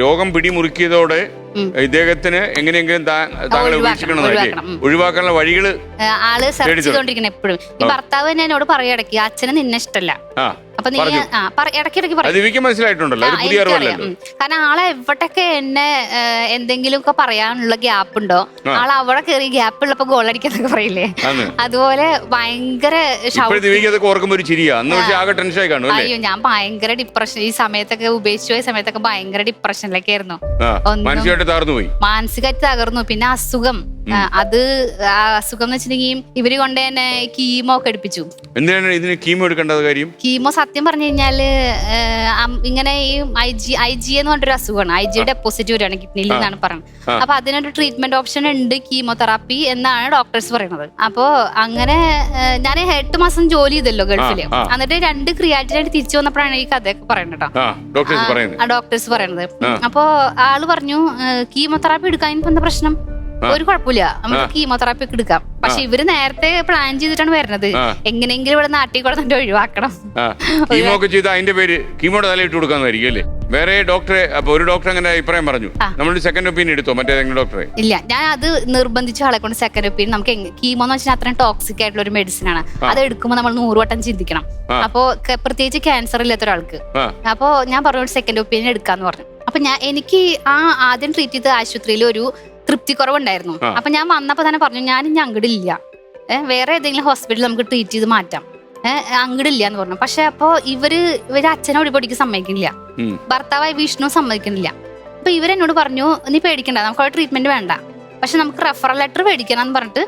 രോഗം പിടിമുറുക്കിയതോടെ. ഇദ്ദേഹത്തിന് എങ്ങനെയെങ്കിലും താങ്കളെ ഉപേക്ഷിക്കണം. ഒഴിവാക്കാനുള്ള വഴികൾ ആൾ സെർച്ച് ചെയ്തോണ്ടിരിക്കണം എപ്പോഴും. ഈ ഭർത്താവ് തന്നെ എന്നോട് പറയും ഇടയ്ക്ക് അച്ഛന് നിന്നെ ഇഷ്ടല്ല. ആ അപ്പൊ നീ ആ ഇടയ്ക്കിടയ്ക്ക് മനസ്സിലായിട്ടുണ്ടല്ലോ. കാരണം ആളെ എവിടൊക്കെ എന്നെ എന്തെങ്കിലും ഒക്കെ പറയാനുള്ള ഗ്യാപ്പ് ഉണ്ടോ. ആൾ അവിടെ കയറി ഗ്യാപ്പ് ഉള്ളപ്പോ ഗോൾ അടിക്കാന്നൊക്കെ പറയില്ലേ? അതുപോലെ ഭയങ്കര അയ്യോ ഞാൻ ഭയങ്കര ഡിപ്രഷൻ ഈ സമയത്തൊക്കെ ഉപേക്ഷിച്ചു പോയ സമയത്തൊക്കെ ഭയങ്കര ഡിപ്രഷനിലൊക്കെ ആയിരുന്നു. മാനസികമായിട്ട് തകർന്നു. പിന്നെ അസുഖം. അത് ആ അസുഖം എന്ന് വെച്ചിട്ടുണ്ടെങ്കിൽ ഇവർ കൊണ്ട് തന്നെ കീമോ ഒക്കെ എടുപ്പിച്ചു. എന്തിനാണ് ഇതിന് കീമോ എടുക്കേണ്ടത് കാര്യം? കീമോ സത്യം പറഞ്ഞു കഴിഞ്ഞാൽ ഇങ്ങനെ ഈ ഐ ജി ഐ ജി എന്ന് പറഞ്ഞൊരു അസുഖമാണ്. ഐ ജി ഡെപ്പോസിറ്റ് വരികയാണ് കിഡ്നിയിൽ എന്നാണ് പറയുന്നത്. അപ്പൊ അതിനൊരു ട്രീറ്റ്മെന്റ് ഓപ്ഷൻ ഉണ്ട് കീമോതെറാപ്പി എന്നാണ് ഡോക്ടേഴ്സ് പറയുന്നത്. അപ്പോ അങ്ങനെ ഞാൻ എട്ട് മാസം ജോലി ചെയ്തല്ലോ ഗൾഫിൽ. എന്നിട്ട് രണ്ട് ക്രിയാറ്റിനായിട്ട് തിരിച്ചു വന്നപ്പോഴാണ് ഈ കഥയൊക്കെ പറയുന്നത് കേട്ടോ. ഡോക്ടേഴ്സ് പറയുന്നത്. അപ്പോ ആൾ പറഞ്ഞു കീമോതെറാപ്പി എടുക്കാൻ എന്താ പ്രശ്നം? ഒരു കുഴപ്പമില്ല. നമുക്ക് കീമോതെറാപ്പി ഒക്കെ എടുക്കാം. പക്ഷെ ഇവർ നേരത്തെ പ്ലാൻ ചെയ്തിട്ടാണ് വരുന്നത്. എങ്ങനെയെങ്കിലും ഇവിടെ നാട്ടിൽ കൂടെ തന്നെ ഒഴിവാക്കണം. കീമോ ഒക്കെ ചെയ്ത് അതിന്റെ പേര് കീമോടെ തലയിട്ട് കൊടുക്കാന്നായിരിക്കും അല്ലേ? വേറെ ഡോക്ടറെ അപ്പൊ ഒരു ഡോക്ടർ അങ്ങനെ അഭിപ്രായം പറഞ്ഞു. നമ്മൾ സെക്കൻഡ് ഒപ്പീനിയൻ എടുത്തോ? മറ്റേ ഡോക്ടറെ ഇല്ല. ഞാൻ അത് നിർബന്ധിച്ച ആളെ കൊണ്ട് സെക്കൻഡ് ഒപ്പീനിയൻ നമുക്ക് കീമോ എന്ന് വെച്ചാൽ അത്രയും ടോക്സിക് ആയിട്ടുള്ള ഒരു മെഡിസിൻ ആണ്. അത് എടുക്കുമ്പോൾ നമ്മൾ നൂറ് വട്ടം ചിന്തിക്കണം. അപ്പോ പ്രത്യേകിച്ച് ക്യാൻസർ ഇല്ലാത്ത ഒരാൾക്ക്. അപ്പോ ഞാൻ പറഞ്ഞു സെക്കൻഡ് ഒപ്പീനിയൻ എടുക്കാന്ന് പറഞ്ഞു. അപ്പൊ ഞാൻ എനിക്ക് ആ ആദ്യം ട്രീറ്റ് ചെയ്ത ആശുപത്രിയിൽ ഒരു തൃപ്തി കുറവുണ്ടായിരുന്നു. അപ്പൊ ഞാൻ വന്നപ്പോ തന്നെ പറഞ്ഞു ഞാൻ ഇനി അങ്ങടില്ല. ഏഹ് വേറെ ഏതെങ്കിലും ഹോസ്പിറ്റലിൽ നമുക്ക് ട്രീറ്റ് ചെയ്ത് മാറ്റാം. ഏഹ് അങ്ങടില്ല എന്ന് പറഞ്ഞു. പക്ഷെ അപ്പോ ഇവർ ഇവർ അച്ഛനെ ഒടിപൊടിക്ക് സമ്മതിക്കുന്നില്ല. ഭർത്താവായ വിഷ്ണു സമ്മതിക്കുന്നില്ല അപ്പൊ ഇവരെന്നോട് പറഞ്ഞു നീ പേടിക്കണ്ട നമുക്ക് അവിടെ ട്രീറ്റ്മെന്റ് വേണ്ട. പക്ഷെ നമുക്ക് റെഫറൽ ലെറ്റർ പേടിക്കണം എന്ന് പറഞ്ഞിട്ട്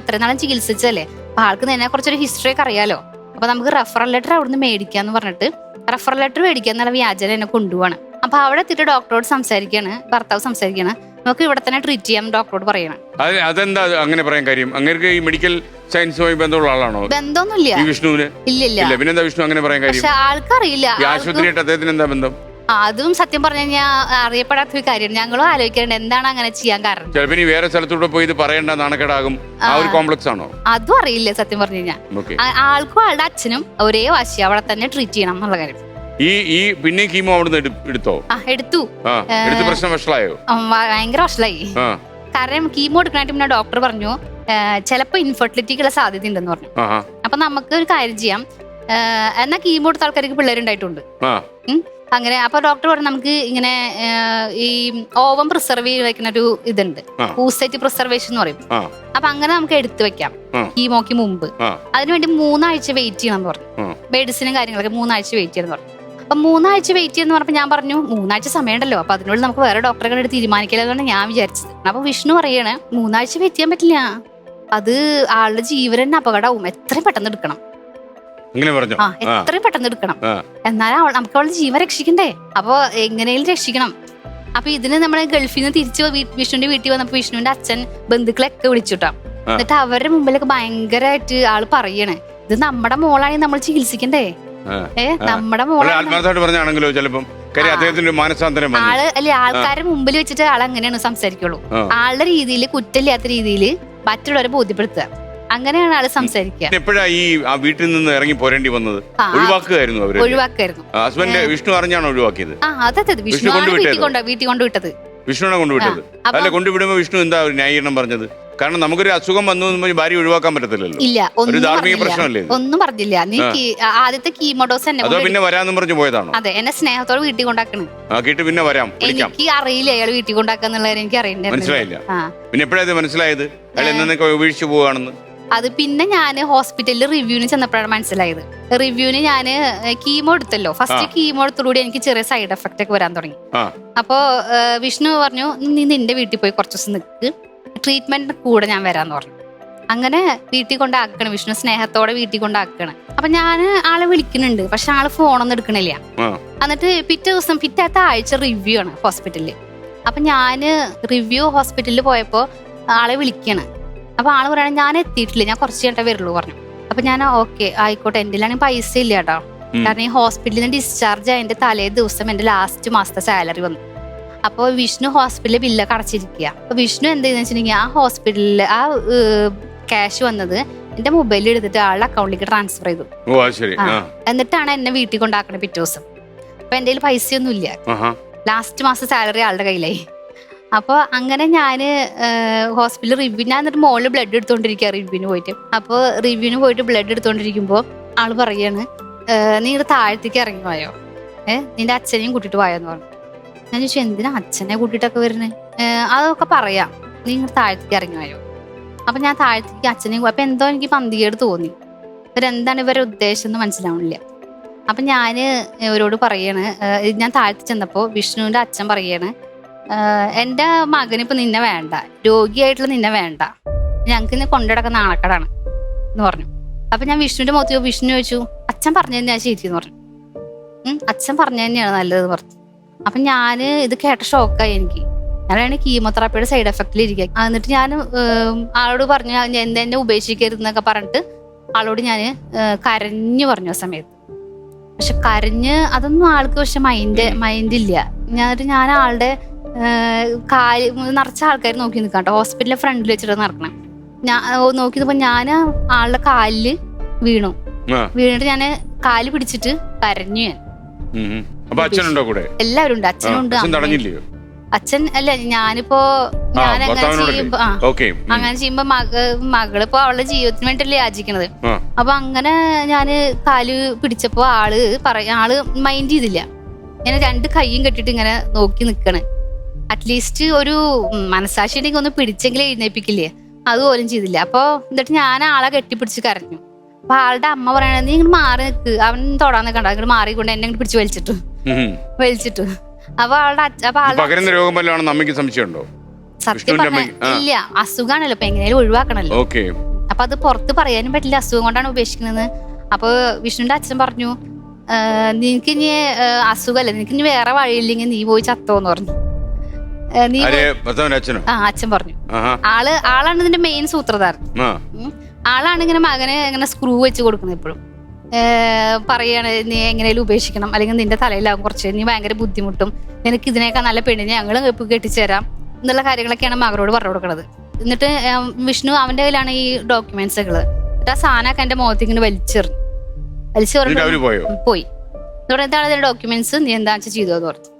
ഇത്രയും നാളും ചികിത്സിച്ചല്ലേ അപ്പൊ ആൾക്ക് നിന്നെ കുറച്ചൊരു ഹിസ്റ്ററി ഒക്കെ അറിയാലോ? അപ്പൊ നമുക്ക് റെഫറൽ ലെറ്റർ അവിടുന്ന് മേടിക്കാന്ന് പറഞ്ഞിട്ട് റെഫറൽ ലെറ്റർ മേടിക്കുക എന്നുള്ള വ്യാജന എന്നെ കൊണ്ടുപോവാണ്. അപ്പൊ അവിടെ എത്തിയിട്ട് ഡോക്ടറോട് സംസാരിക്കാണ് ഭർത്താവ് സംസാരിക്കാണ്. നമുക്ക് ഇവിടെ തന്നെ ട്രീറ്റ് ചെയ്യാം ഡോക്ടറോട് പറയണം. അത് അതെന്താ അങ്ങനെ പറയാൻ കാര്യം? അങ്ങനെ ഈ മെഡിക്കൽ സയൻസുമായി ബന്ധമുള്ള ആളാണോ? ബന്ധമൊന്നുമില്ല. ഈ വിഷ്ണുവിന്? ഇല്ല ഇല്ല. പിന്നെന്താ വിഷ്ണു അങ്ങനെ പറയാൻ കാര്യം? പക്ഷെ ആൾക്കറിയില്ല. ഈ ആശുപത്രിയായിട്ട് അദ്ദേഹത്തിന് എന്താ ബന്ധം? ആ, അതും സത്യം പറഞ്ഞു കഴിഞ്ഞാൽ അറിയപ്പെടാത്ത ഒരു കാര്യമാണ് ഞങ്ങളും ആലോചിക്കാറുണ്ട് എന്താണ് അങ്ങനെ ചെയ്യാൻ കാരണം. ചിലപ്പോ ഇനി വേറെ സ്ഥലത്തൂടെ പോയി ഇത് പറയേണ്ട നാണക്കേടാകും. ആ. ഒരു കോംപ്ലക്സ് ആണോ? അതും അറിയില്ല സത്യം പറഞ്ഞു കഴിഞ്ഞാൽ ഓക്കെ ആ- ആൾക്കും ആളുടെ അച്ഛനും ഒരേ വാശി അവിടെ തന്നെ ട്രീറ്റ് ചെയ്യണം എന്നുള്ള കാര്യം. ഈ ഈ പിന്നെ കീമോ അവിടുന്ന് എടു- എടുത്തോ? ആ എടുത്തു. ആ എടുത്ത് പ്രശ്നം വഷളായോ? ഭയങ്കര വഷളായി. ആ. കാരണം കീമോ എടുക്കാനായിട്ട് പിന്നെ ഡോക്ടർ പറഞ്ഞു ചിലപ്പോ ഇൻഫെർട്ടിലിറ്റിക്കുള്ള സാധ്യത ഉണ്ടെന്ന് പറഞ്ഞു. ആ ആ, അപ്പൊ നമുക്ക് ഒരു കാര്യം ചെയ്യാം. ആ, എന്നാ കീമോ എടുത്ത ആൾക്കാർക്ക് പിള്ളേരുണ്ടായിട്ടുണ്ട്. ആ. ഉം. അങ്ങനെ അപ്പൊ ഡോക്ടർ പറഞ്ഞു നമുക്ക് ഇങ്ങനെ ആ, ഈ ഓവൻ പ്രിസർവ് ചെയ്ത് വെക്കുന്ന ഒരു ഇതുണ്ട്. ആ. പൂസൈറ്റ് പ്രിസർവേഷൻ എന്ന് പറയും. ആ. അപ്പൊ അങ്ങനെ നമുക്ക് എടുത്തു വെക്കാം ആ. കീമോക്ക് മുമ്പ്. ആ. അതിനുവേണ്ടി മൂന്നാഴ്ച വെയിറ്റ് ചെയ്യണം എന്ന് പറഞ്ഞു. ആ. മെഡിസിനും കാര്യങ്ങളൊക്കെ മൂന്നാഴ്ച വെയിറ്റ് ചെയ്യണം എന്ന് പറഞ്ഞു. അപ്പൊ മൂന്നാഴ്ച വെയിറ്റ് ചെയ്യുന്ന പറഞ്ഞപ്പോൾ ഞാൻ പറഞ്ഞു മൂന്നാഴ്ച സമയമുണ്ടല്ലോ അപ്പൊ അതിനുള്ളിൽ നമുക്ക് വേറെ ഡോക്ടറെ കണ്ടിട്ട് തീരുമാനിക്കില്ലെന്നാണ് ഞാൻ വിചാരിച്ചത്. അപ്പോൾ വിഷ്ണു പറയണേ മൂന്നാഴ്ച വെയിറ്റ് ചെയ്യാൻ പറ്റില്ല. അത് ആളുടെ ജീവൻ തന്നെ അപകടമാവും. എത്രയും പെട്ടെന്ന് എടുക്കണം. അങ്ങനെ പറഞ്ഞു? ആ എത്രയും പെട്ടെന്ന് എടുക്കണം. എന്നാലും അവൾ നമുക്ക് അവളുടെ ജീവൻ രക്ഷിക്കണ്ടേ? അപ്പൊ എങ്ങനെയും രക്ഷിക്കണം. അപ്പൊ ഇതിന് നമ്മൾ ഗൾഫിൽ നിന്ന് തിരിച്ചു വിഷ്ണുവിന്റെ വീട്ടിൽ വന്നപ്പോ വിഷ്ണുവിന്റെ അച്ഛൻ ബന്ധുക്കളൊക്കെ വിളിച്ചുട്ടാ. എന്നിട്ട് അവരുടെ മുമ്പിലൊക്കെ ഭയങ്കരമായിട്ട് ആൾ പറയണേ ഇത് നമ്മുടെ മോളായി നമ്മൾ ചികിത്സിക്കണ്ടേ. ഏ നമ്മുടെ മോളാണ് ആത്മാർത്ഥമായിട്ട് പറഞ്ഞാണെങ്കിലോ ചിലപ്പം? കാര്യം അദ്ദേഹത്തിന്റെ ഒരു മാനസാന്തരം വന്നു. ആൾ അല്ലെ ആൾക്കാരുടെ മുമ്പിൽ വെച്ചിട്ട് ആൾ അങ്ങനെയാണ് സംസാരിക്കുള്ളൂ. ആ. ആളുടെ രീതിയിൽ കുറ്റമില്ലാത്ത രീതിയിൽ മറ്റുള്ളവരെ ബോധ്യപ്പെടുത്തുക. അങ്ങനെയാണ് ആൾ സംസാരിക്കുക. എപ്പോഴാ ഈ ആ വീട്ടിൽ നിന്ന് ഇറങ്ങി പോരേണ്ടി വന്നത്? ആ, ആ, ഒഴിവാക്കുകയായിരുന്നു അവർ? ഒഴിവാക്കായിരുന്നു ഹസ്ബൻഡ് വിഷ്ണു അറിഞ്ഞാണോ ഒഴിവാക്കിയത്? ആ അതെ അതെ വിഷ്ണു കൊണ്ടുവിട്ടത്? വീട്ടിൽ കൊണ്ട് വീട്ടിൽ കൊണ്ടുവിട്ടത്. വിഷ്ണുവിനെ കൊണ്ടുവിട്ടത്. അപ്പൊ അല്ല കൊണ്ടുവിടുമ്പോ വിഷ്ണു എന്താ ഒരു ന്യായീകരണം പറഞ്ഞത്? കാരണം നമുക്കൊരു അസുഖം വന്നു എന്ന് പറഞ്ഞ് ഭാര്യ ഒഴിവാക്കാൻ പറ്റത്തില്ലല്ലോ. ഇല്ല ഒരു ധാർമ്മിക പ്രശ്നമല്ലേ ഇത്? ഒന്നും പറഞ്ഞില്ല. നീ കീ- ആ- ആദ്യത്തെ കീമോഡോസ് എന്നെ അതോ കൊണ്ട് പിന്നെ വരാന്നും പറഞ്ഞു പോയതാണോ? അതെ എന്നെ സ്നേഹത്തോടെ വീട്ടിൽ കൊണ്ടാക്കണ്. ആ കേട്ട് പിന്നെ വരാം വിളിക്കാം. എനിക്ക് അറിയില്ല അയാൾ വീട്ടിൽ കൊണ്ടാക്കാന്നുള്ളത് എനിക്ക് അറിയണ്ടായിരുന്നു മനസ്സിലായില്ല. ആ. പിന്നെ എപ്പോഴാ ഇത് മനസ്സിലായത്? അയാൾ എന്നൊക്കെ ഉപേക്ഷിച്ച് പോവുകയാണെന്ന് അത് പിന്നെ ഞാൻ ഹോസ്പിറ്റലിൽ റിവ്യൂവിന് ചെന്നപ്പോഴാണ് മനസ്സിലായത്. റിവ്യൂവിന് ഞാൻ കീമോ എടുത്തല്ലോ. ഫസ്റ്റ് ആ. കീമോ എടുത്തോടുകൂടി എനിക്ക് ചെറിയ സൈഡ് എഫക്റ്റ് ഒക്കെ വരാൻ തുടങ്ങി. ആ. അപ്പോ ഏഹ്, വിഷ്ണു പറഞ്ഞു നീ നിന്റെ വീട്ടിൽ പോയി കുറച്ച് ദിവസം നിൽക്ക് ട്രീറ്റ്മെന്റിന് കൂടെ ഞാൻ വരാന്ന് പറഞ്ഞു. അങ്ങനെ വീട്ടിൽ കൊണ്ടാക്കണം വിഷ്ണു സ്നേഹത്തോടെ വീട്ടിൽ കൊണ്ടാക്കണം. അപ്പൊ ഞാൻ ആളെ വിളിക്കുന്നുണ്ട് പക്ഷെ ആൾ ഫോണൊന്നും എടുക്കണില്ല. എന്നിട്ട് പിറ്റേ ദിവസം പിറ്റേത്ത ആഴ്ച റിവ്യൂ ആണ് ഹോസ്പിറ്റലിൽ അപ്പൊ ഞാൻ റിവ്യൂ ഹോസ്പിറ്റലിൽ പോയപ്പോ ആളെ വിളിക്കാണ്. അപ്പൊ ആൾ പറയണ ഞാൻ എത്തിയിട്ടില്ല ഞാൻ കുറച്ച് കഴിഞ്ഞിട്ടേ വരുള്ളൂ പറഞ്ഞു. അപ്പൊ ഞാൻ ഓക്കെ ആയിക്കോട്ടെ എന്റെ ആണെങ്കിൽ പൈസ ഇല്ല കേട്ടോ. കാരണം ഈ ഹോസ്പിറ്റലിൽ നിന്ന് ഡിസ്ചാർജ് ആയതിന്റെ തലേ ദിവസം എന്റെ ലാസ്റ്റ് മാസത്തെ സാലറി വന്നു. അപ്പോൾ വിഷ്ണു ഹോസ്പിറ്റലിൽ ബില്ലൊക്കെ അടച്ചിരിക്കുക അപ്പൊ വിഷ്ണു എന്ത് ചെയ്യുന്ന വെച്ചിട്ടുണ്ടെങ്കിൽ ആ ഹോസ്പിറ്റലിൽ ആ ക്യാഷ് വന്നത് എന്റെ മൊബൈലിൽ എടുത്തിട്ട് ആളുടെ അക്കൗണ്ടിലേക്ക് ട്രാൻസ്ഫർ ചെയ്തു. എന്നിട്ടാണ് എന്നെ വീട്ടിൽ കൊണ്ടാക്കണത് പിറ്റേ ദിവസം. അപ്പൊ എന്റെ കയ്യിൽ പൈസയൊന്നും ഇല്ല ലാസ്റ്റ് മാസം സാലറി ആളുടെ കയ്യിലായി. അപ്പോൾ അങ്ങനെ ഞാൻ ഹോസ്പിറ്റലിൽ റിവ്യൂ ഞാൻ എന്നിട്ട് മോളിൽ ബ്ലഡ് എടുത്തോണ്ടിരിക്കുക റിവ്യൂവിന് പോയിട്ട്. അപ്പോൾ റിവ്യൂവിന് പോയിട്ട് ബ്ലഡ് എടുത്തോണ്ടിരിക്കുമ്പോ ആൾ പറയാണ് നീ ഇത് താഴത്തേക്ക് ഇറങ്ങി പോയോ ഏഹ് നിന്റെ അച്ഛനെയും കൂട്ടിയിട്ട് പോയെന്ന് പറഞ്ഞു. ഞാൻ ചോദിച്ചു എന്തിനാ അച്ഛനെ കൂട്ടിയിട്ടൊക്കെ വരുന്നത് അതൊക്കെ പറയാം. നീ ഇങ്ങനെ താഴത്തേക്ക് ഇറങ്ങി വരും. അപ്പൊ ഞാൻ താഴത്തേക്ക് അച്ഛനെ അപ്പൊ എന്തോ എനിക്ക് പന്തികേട് തോന്നി. ഇവരെന്താണ് ഇവരുടെ ഉദ്ദേശം എന്ന് മനസ്സിലാവണില്ല. അപ്പൊ ഞാൻ ഇവരോട് പറയാണ് ഞാൻ താഴ്ത്തി ചെന്നപ്പോ വിഷ്ണുവിന്റെ അച്ഛൻ പറയാണ് എന്റെ മകനിപ്പോ നിന്നെ വേണ്ട. രോഗിയായിട്ടുള്ള നിന്നെ വേണ്ട. ഞങ്ങൾക്ക് ഇന്ന് കൊണ്ടുനടക്കുന്ന ആളക്കടാണ് എന്ന് പറഞ്ഞു. അപ്പൊ ഞാൻ വിഷ്ണുവിന്റെ മുഖത്ത് വിഷ്ണു ചോദിച്ചു അച്ഛൻ പറഞ്ഞു തന്നെയാ ശരി എന്ന് പറഞ്ഞു അച്ഛൻ പറഞ്ഞു തന്നെയാണ് നല്ലത് പറഞ്ഞു. അപ്പൊ ഞാൻ ഇത് കേട്ട ഷോക്കായി എനിക്ക്. ഞാനാണ് കീമോതെറാപ്പിയുടെ സൈഡ് എഫക്റ്റിൽ ഇരിക്കുക എന്നിട്ട് ഞാൻ ആളോട് പറഞ്ഞു ഞാൻ എന്നെ എന്നെ ഉപേക്ഷിക്കരുത് എന്നൊക്കെ പറഞ്ഞിട്ട് ആളോട് ഞാൻ കരഞ്ഞു പറഞ്ഞു ആ സമയത്ത്. പക്ഷെ കരഞ്ഞ് അതൊന്നും ആൾക്ക് പക്ഷെ മൈൻഡ് മൈൻഡ് ഇല്ല. ഞാൻ ഞാൻ ആളുടെ കാൽ നിറച്ച ആൾക്കാർ നോക്കി നിൽക്കാം കേട്ടോ ഹോസ്പിറ്റലിലെ ഫ്രണ്ടിൽ വെച്ചിട്ട് നടക്കണം. ഞാൻ നോക്കി നിപ്പോ ഞാൻ ആളുടെ കാലിൽ വീണു. വീണിട്ട് ഞാൻ കാൽ പിടിച്ചിട്ട് കരഞ്ഞു ഞാൻ. അപ്പൊ അച്ഛനുണ്ടോ കൂടെ? എല്ലാവരും ഉണ്ട് അച്ഛനുണ്ട് അച്ഛൻ തടഞ്ഞില്ലയോ? അച്ഛൻ അല്ല ഞാനിപ്പോ ഞാൻ അങ്ങനെ ചെയ്യുമ്പോ ആ അങ്ങനെ ചെയ്യുമ്പോ മക മകളിപ്പോ അവളുടെ ജീവിതത്തിന് വേണ്ടിയല്ലേ യാചിക്കണത്. ആ. അപ്പൊ അങ്ങനെ ഞാൻ കാൽ പിടിച്ചപ്പോ ആൾ പറയ ആൾ മൈൻഡ് ചെയ്തില്ല. ഞാൻ രണ്ട് കൈയും കെട്ടിട്ട് ഇങ്ങനെ നോക്കി നിക്കണ്. അറ്റ്ലീസ്റ്റ് ഒരു ഉം, മനസാക്ഷി ഉണ്ടെങ്കിൽ ഒന്ന് പിടിച്ചെങ്കിലും എഴുന്നേപ്പിക്കില്ലേ അതുപോലും ചെയ്തില്ല. അപ്പൊ എന്നിട്ട് ഞാൻ ആളെ കെട്ടിപ്പിടിച്ച് കരഞ്ഞു. അപ്പൊ ആളുടെ അമ്മ പറയണത് നീ ഇങ്ങോട്ട് മാറി നിൽക്ക് അവൻ തൊടാൻ നിൽക്കണ്ട ഇങ്ങോട്ട് മാറിക്കൊണ്ട് എന്നെ ഇങ്ങോട്ട് പിടിച്ച് വലിച്ചിട്ടു. വലിച്ചിട്ടു അപ്പൊ ആളുടെ അച്ഛ അപ്പൊ ഈ ആളുടെ പകരുന്ന രോഗം വല്ലതാണെന്ന് അമ്മയ്ക്ക് സംശയമുണ്ടോ? സത്യം വിഷ്ണുവിന്റെ പറഞ്ഞ അമ്മയ്ക്ക്- ആ. ഇല്ല. അസുഖാണല്ലോ. ഇപ്പൊ എങ്ങനെയാലും ഒഴിവാക്കണല്ലോ. ഓക്കെ. അപ്പൊ അത് പുറത്ത് പറയാനും പറ്റില്ല. അസുഖം കൊണ്ടാണ് ഉപേക്ഷിക്കുന്നത്. അപ്പൊ വിഷ്ണുവിന്റെ അച്ഛൻ പറഞ്ഞു "ഏഹ് നിനക്ക് ഇനി ഏഹ് അസുഖമല്ല? നിനക്ക് ഇനി വേറെ വഴിയില്ലെങ്കിൽ നീ പോയി ചത്തോന്ന് പറഞ്ഞു. ഏഹ് നീ ആര്? പോയി- ഭർത്താവിന്റെ അച്ഛനോ? ആ അച്ഛൻ പറഞ്ഞു. ആഹാ. ആൾ ആളാണ് ഇതിന്റെ മെയിൻ സൂത്രധാരൻ. ആ. ഉം. ആളാണ് ഇങ്ങനെ മകനെ ഇങ്ങനെ സ്ക്രൂ വെച്ച് കൊടുക്കുന്നത് എപ്പോഴും പറയാണ് നീ എങ്ങനെയാലും ഉപേക്ഷിക്കണം. അല്ലെങ്കിൽ നിന്റെ തലയിലാവും കുറച്ച്. നീ ഭയങ്കര ബുദ്ധിമുട്ടും. നിനക്ക് ഇതിനേക്കാൾ നല്ല പെണ്ണിനെ ഞങ്ങൾ കെട്ടിച്ചു തരാം. എന്നുള്ള കാര്യങ്ങളൊക്കെയാണ് മകരോട് പറഞ്ഞു കൊടുക്കുന്നത് എന്നിട്ട് വിഷ്ണു അവന്റെ കയ്യിലാണ് ഈ ഡോക്യുമെന്റ്സ് ഉള്ളത് എന്നിട്ട് ആ സാധനമൊക്കെ എന്റെ ഇങ്ങനെ വലിച്ചെറിഞ്ഞു വലിച്ചെറിഞ്ഞു പോയോ? എന്ന് ഇതാണ് ഡോക്യുമെന്റ്സ് നീ എന്താ വെച്ചാൽ ചെയ്തു എന്ന് പറഞ്ഞു.